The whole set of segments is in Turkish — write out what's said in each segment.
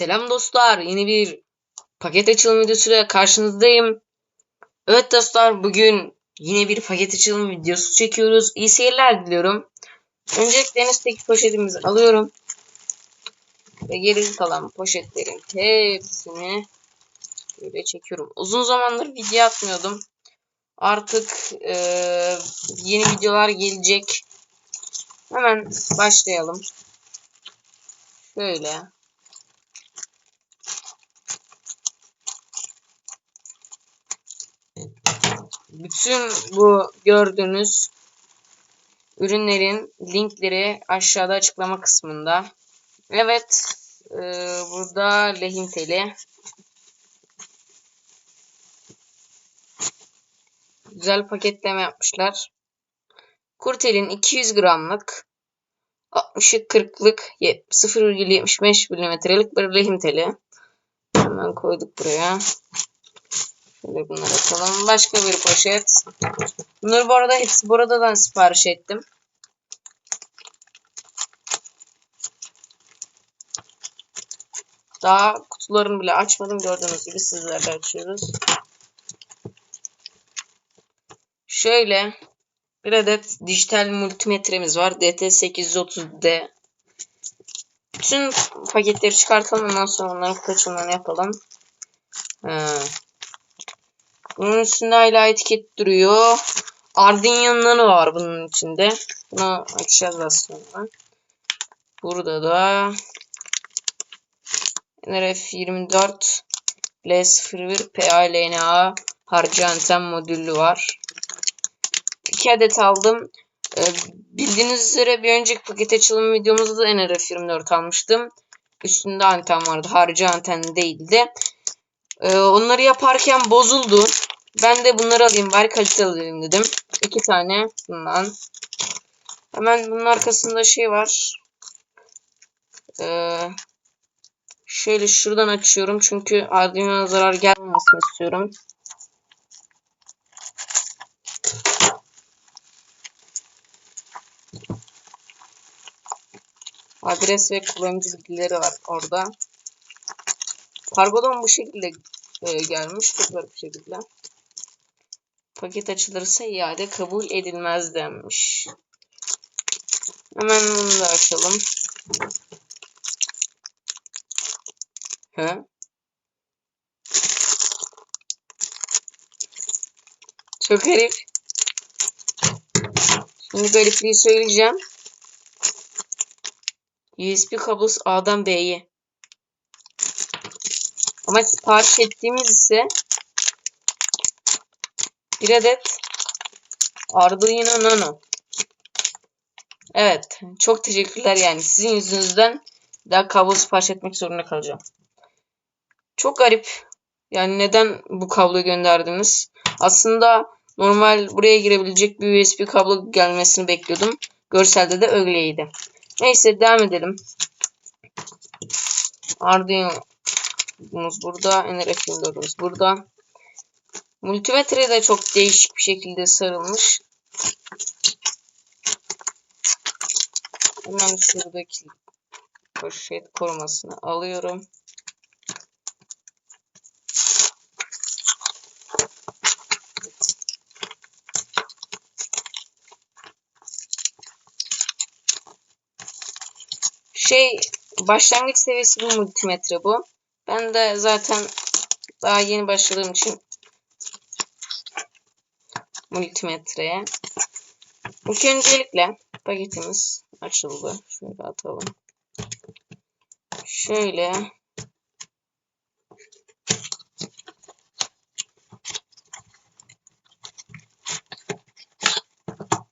Selam dostlar. Yeni bir paket açılım videosuyla karşınızdayım. Evet dostlar bugün yine bir paket açılım videosu çekiyoruz. İyi seyirler diliyorum. Öncelikle en üstteki poşetimizi alıyorum. Ve geri kalan poşetlerin hepsini böyle çekiyorum. Uzun zamandır video atmıyordum. Artık e, yeni videolar gelecek. Hemen başlayalım. Şöyle. Bütün bu gördüğünüz ürünlerin linkleri aşağıda açıklama kısmında. Evet, e, burada lehim teli. Güzel paketleme yapmışlar. Kurtel'in 200 gramlık 60'lık 40'lık 0,75 milimetrelik bir lehim teli. Hemen koyduk buraya. Şöyle bunları atalım. Başka bir poşet. Bunları bu arada hepsi buradan sipariş ettim. Daha kutularını bile açmadım. Gördüğünüz gibi sizlerle açıyoruz. Şöyle bir adet dijital multimetremiz var. DT830D. Bütün paketleri çıkartalım. Ondan sonra onların kaçınlarını yapalım. Ha. Bunun üstünde hala etiket duruyor. Arduino'ları var bunun içinde. Bunu açacağız aslında. Burada da NRF24 L01 PALNA harcı anten modülü var. 2 adet aldım. Ee, bildiğiniz üzere bir önceki paket açılım videomuzda da NRF24 almıştım. Üstünde anten vardı. Harcı anten değildi. Ee, onları yaparken bozuldu. Ben de bunları alayım bari kaliteli alayım dedim. İki tane bundan. Hemen bunun arkasında şey var. Ee, şöyle şuradan açıyorum çünkü Arduino'ya zarar gelmemesini istiyorum. Adres ve kullanıcı bilgileri var orada. Kargodan bu şekilde e, gelmiş. Garip bir şekilde. Paket açılırsa iade kabul edilmez denmiş. Hemen bunu da açalım. He? Çok garip. Şimdi garipliği söyleyeceğim. USB kablosu A'dan B'ye. Ama sipariş ettiğimiz ise bir adet Arduino Nano. Evet. Çok teşekkürler yani. Sizin yüzünüzden daha kablo sipariş etmek zorunda kalacağım. Çok garip. Yani neden bu kabloyu gönderdiniz? Aslında normal buraya girebilecek bir USB kablo gelmesini bekliyordum. Görselde de öyleydi. Neyse devam edelim. Arduino'muz burada. NRF yıldırımız burada. Multimetre de çok değişik bir şekilde sarılmış. Hemen şuradaki poşet korumasını alıyorum. Şey başlangıç seviyesi bu multimetre bu. Ben de zaten daha yeni başladığım için multimetreye. İlk öncelikle paketimiz açıldı. Şöyle atalım. Şöyle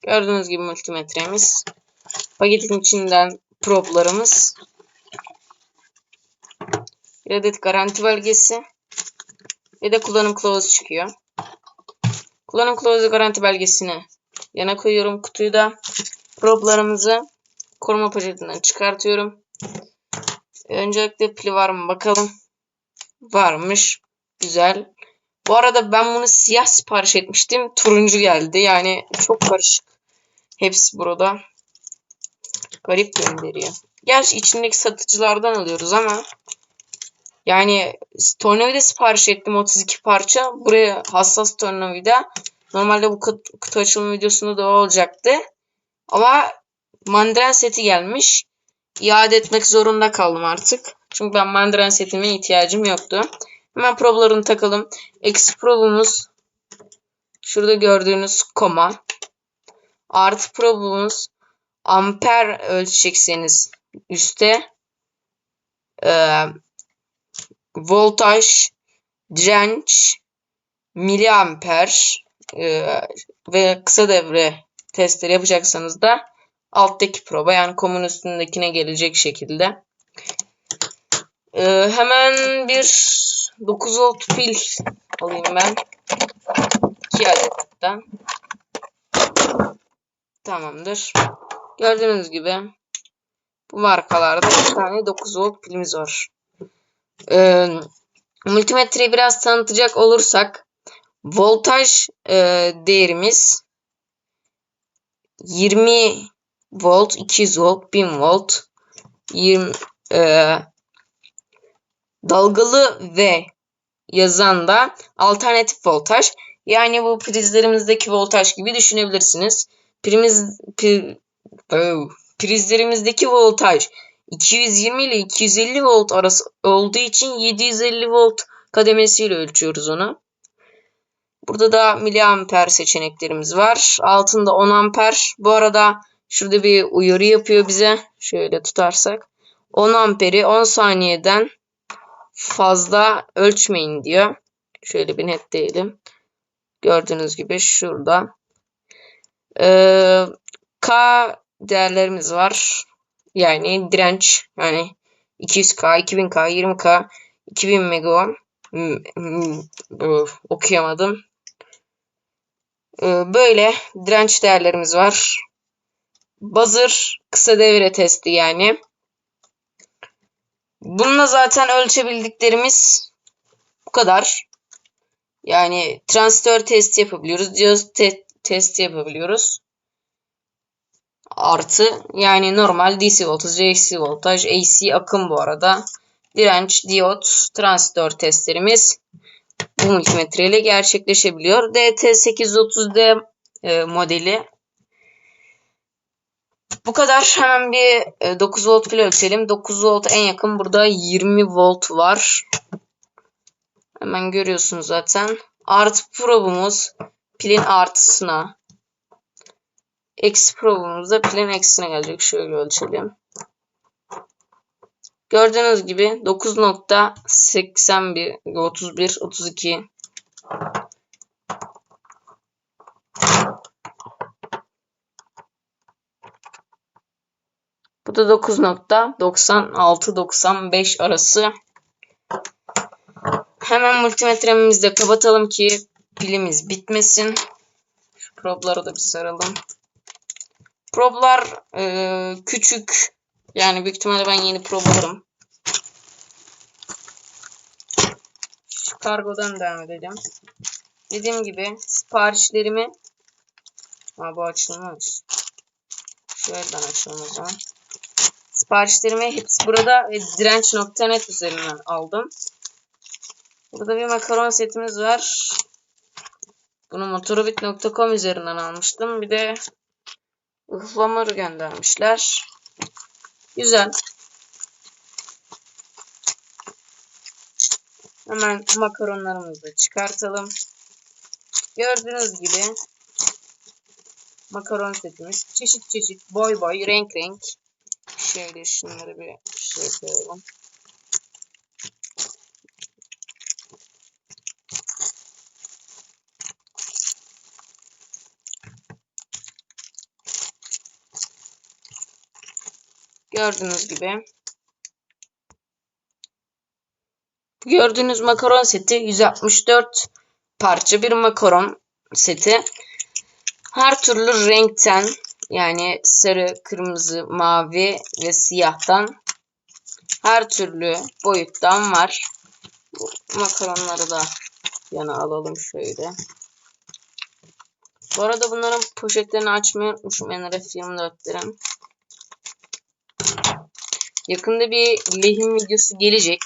Gördüğünüz gibi multimetremiz. Paketin içinden problarımız. Bir adet garanti belgesi. Ve de kullanım kılavuzu çıkıyor. Kullanım kılavuzu garanti belgesini yana koyuyorum. Kutuyu da problarımızı koruma poşetinden çıkartıyorum. Öncelikle pili var mı bakalım. Varmış. Güzel. Bu arada ben bunu siyah sipariş etmiştim. Turuncu geldi. Yani çok karışık. Hepsi burada. Garip gönderiyor. Gerçi içindeki satıcılardan alıyoruz ama Yani tornavida sipariş ettim 32 parça. Buraya hassas tornavida. Normalde bu kutu, kutu açılımı videosunda da olacaktı. Ama mandren seti gelmiş. İade etmek zorunda kaldım artık. Çünkü ben mandren setime ihtiyacım yoktu. Hemen problarını takalım. Eksi probumuz şurada gördüğünüz koma. Artı probumuz amper ölçecekseniz üstte e, voltaj, direnç, miliamper e, ve kısa devre testleri yapacaksanız da alttaki proba yani komun üstündekine gelecek şekilde. E, hemen bir 9 volt pil alayım ben. 2 adet. Tamamdır. Gördüğünüz gibi bu markalarda bir tane 9 volt pilimiz var. Ee, multimetreyi biraz tanıtacak olursak voltaj e, değerimiz 20 volt, 200 volt, 1000 volt, 20 e, dalgalı ve yazan da alternatif voltaj. Yani bu prizlerimizdeki voltaj gibi düşünebilirsiniz. Primiz, pri, prizlerimizdeki voltaj 220 ile 250 volt arası olduğu için 750 volt kademesiyle ölçüyoruz onu. Burada da miliamper seçeneklerimiz var. Altında 10 amper. Bu arada şurada bir uyarı yapıyor bize. Şöyle tutarsak. 10 amperi 10 saniyeden fazla ölçmeyin diyor. Şöyle bir net diyelim. Gördüğünüz gibi şurada. Ee, K değerlerimiz var. Yani direnç yani 200K, 2000K, 20K, 2000 mega okuyamadım. Ee, böyle direnç değerlerimiz var. Buzzer kısa devre testi yani. Bununla zaten ölçebildiklerimiz bu kadar. Yani transistör testi yapabiliyoruz. Diyot te testi yapabiliyoruz. Artı yani normal DC voltaj, AC voltaj, AC akım bu arada. Direnç, diyot, transistör testlerimiz bu multimetre ile gerçekleşebiliyor. DT830D e, modeli. Bu kadar. Hemen bir e, 9 volt pil ölçelim. 9 volt en yakın burada 20 volt var. Hemen görüyorsunuz zaten. Artı probumuz pilin artısına. Eksi probumuz da pilin eksisine gelecek. Şöyle ölçelim. Gördüğünüz gibi 9.81 31 32 Bu da 9.96-95 arası. Hemen multimetremizi de kapatalım ki pilimiz bitmesin. Şu probları da bir saralım. Problar e, küçük. Yani büyük ihtimalle ben yeni prob alırım. Kargodan devam edelim. Dediğim gibi siparişlerimi Aa, bu açılmamış. Şuradan açalım o. Siparişlerimi hepsi burada ve direnç.net üzerinden aldım. Burada bir makaron setimiz var. Bunu motorobit.com üzerinden almıştım. Bir de ıhlamur göndermişler. Güzel. Hemen makaronlarımızı çıkartalım. Gördüğünüz gibi makaron setimiz çeşit çeşit boy boy renk renk. Şöyle şunları bir şey koyalım. Gördüğünüz gibi. Gördüğünüz makaron seti 164 parça bir makaron seti. Her türlü renkten yani sarı, kırmızı, mavi ve siyahtan her türlü boyuttan var. Bu makaronları da yana alalım şöyle. Bu arada bunların poşetlerini açmayı unutmuşum. NRF 24'lerin. Yakında bir lehim videosu gelecek.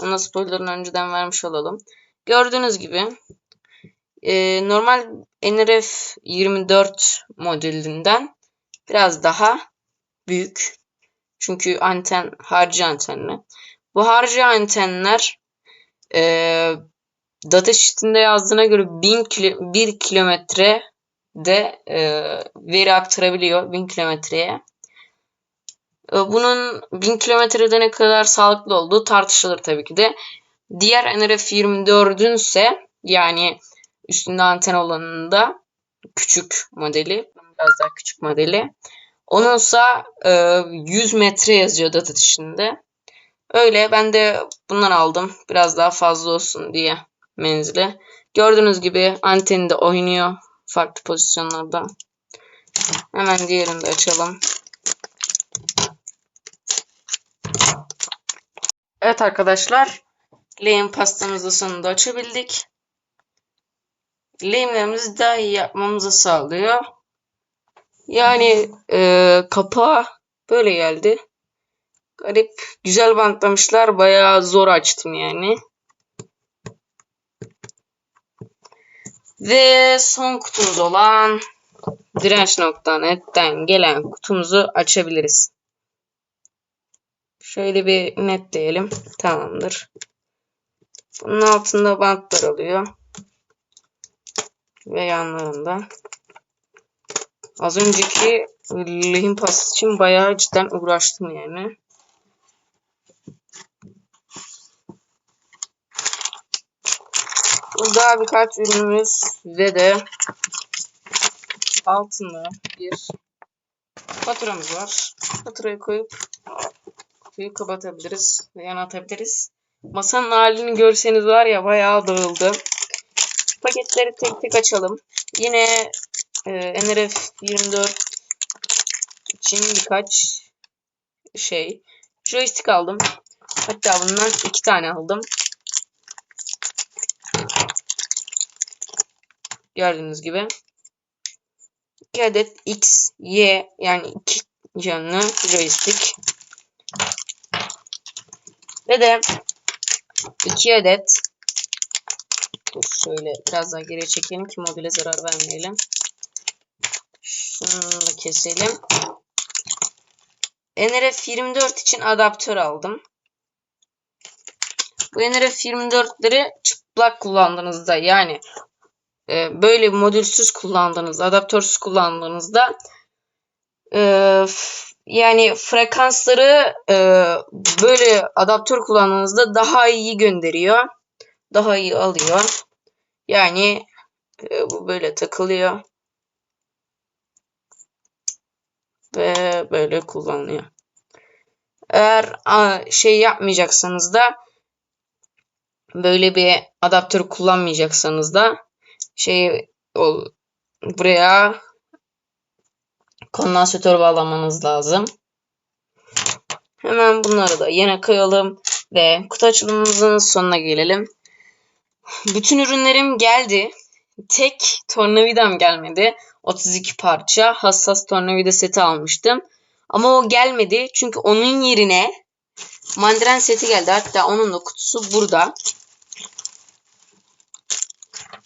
Ona spoilerını önceden vermiş olalım. Gördüğünüz gibi e, normal NRF 24 modelinden biraz daha büyük. Çünkü anten harcı antenli. Bu harcı antenler e, data sheet'inde yazdığına göre 1000 kilo, 1 kilometre de e, veri aktarabiliyor 1000 kilometreye. E, bunun 1000 kilometrede ne kadar sağlıklı olduğu tartışılır tabii ki de. Diğer NRF24'ün ise yani üstünde anten olanında küçük modeli, biraz daha küçük modeli. Onunsa e, 100 metre yazıyor data dışında. Öyle ben de bundan aldım. Biraz daha fazla olsun diye menzili. Gördüğünüz gibi anteni de oynuyor farklı pozisyonlarda. Hemen diğerini de açalım. Evet arkadaşlar. Lehim pastamızı sonunda açabildik. Lehimlerimizi daha iyi yapmamızı sağlıyor. Yani e, kapağı böyle geldi. Garip. Güzel bantlamışlar. Bayağı zor açtım yani. Ve son kutumuz olan direnç.net'ten gelen kutumuzu açabiliriz. Şöyle bir net diyelim. Tamamdır. Bunun altında bantlar oluyor. Ve yanlarında. Az önceki lehim pastası için bayağı cidden uğraştım yani. Burada birkaç ürünümüz ve de altında bir faturamız var. Faturayı koyup kutuyu kapatabiliriz ve yana atabiliriz. Masanın halini görseniz var ya bayağı dağıldı. Paketleri tek tek açalım. Yine e, NRF 24 için birkaç şey. Joystick aldım. Hatta bundan iki tane aldım. Gördüğünüz gibi. 2 adet X, Y yani iki yönlü joystick. Ve de 2 adet Dur şöyle biraz daha geriye çekelim ki modüle zarar vermeyelim. Şunu da keselim. NRF 24 için adaptör aldım. Bu NRF 24'leri çıplak kullandığınızda yani e, böyle modülsüz kullandığınızda, adaptörsüz kullandığınızda e, yani frekansları e, böyle adaptör kullandığınızda daha iyi gönderiyor. Daha iyi alıyor. Yani e, bu böyle takılıyor. Ve böyle kullanılıyor. Eğer a, şey yapmayacaksanız da böyle bir adaptör kullanmayacaksanız da şey o, buraya kondansatör bağlamanız lazım. Hemen bunları da yine koyalım ve kutu açılımımızın sonuna gelelim. Bütün ürünlerim geldi. Tek tornavidam gelmedi. 32 parça hassas tornavida seti almıştım. Ama o gelmedi çünkü onun yerine mandren seti geldi. Hatta onun da kutusu burada.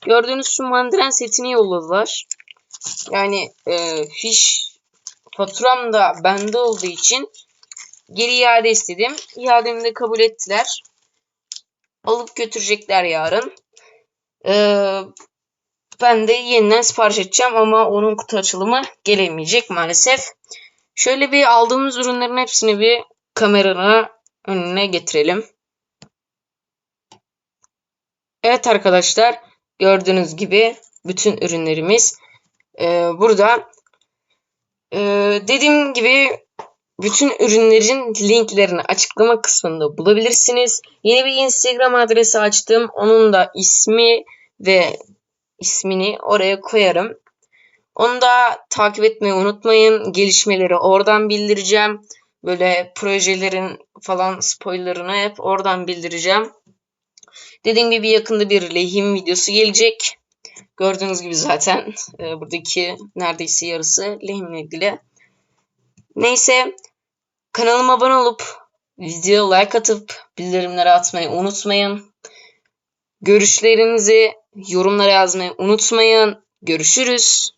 Gördüğünüz şu mandren setini yolladılar. Yani e, fiş faturam da bende olduğu için geri iade istedim. İademi de kabul ettiler. Alıp götürecekler yarın. Ee, ben de yeniden sipariş edeceğim ama onun kutu açılımı gelemeyecek maalesef. Şöyle bir aldığımız ürünlerin hepsini bir kameranın önüne getirelim. Evet arkadaşlar gördüğünüz gibi bütün ürünlerimiz e, burada. E, dediğim gibi bütün ürünlerin linklerini açıklama kısmında bulabilirsiniz. Yeni bir Instagram adresi açtım. Onun da ismi ve ismini oraya koyarım. Onu da takip etmeyi unutmayın. Gelişmeleri oradan bildireceğim. Böyle projelerin falan spoilerını hep oradan bildireceğim. Dediğim gibi yakında bir lehim videosu gelecek. Gördüğünüz gibi zaten e, buradaki neredeyse yarısı lehimle ilgili. Neyse kanalıma abone olup video like atıp bildirimleri atmayı unutmayın. Görüşlerinizi yorumlara yazmayı unutmayın. Görüşürüz.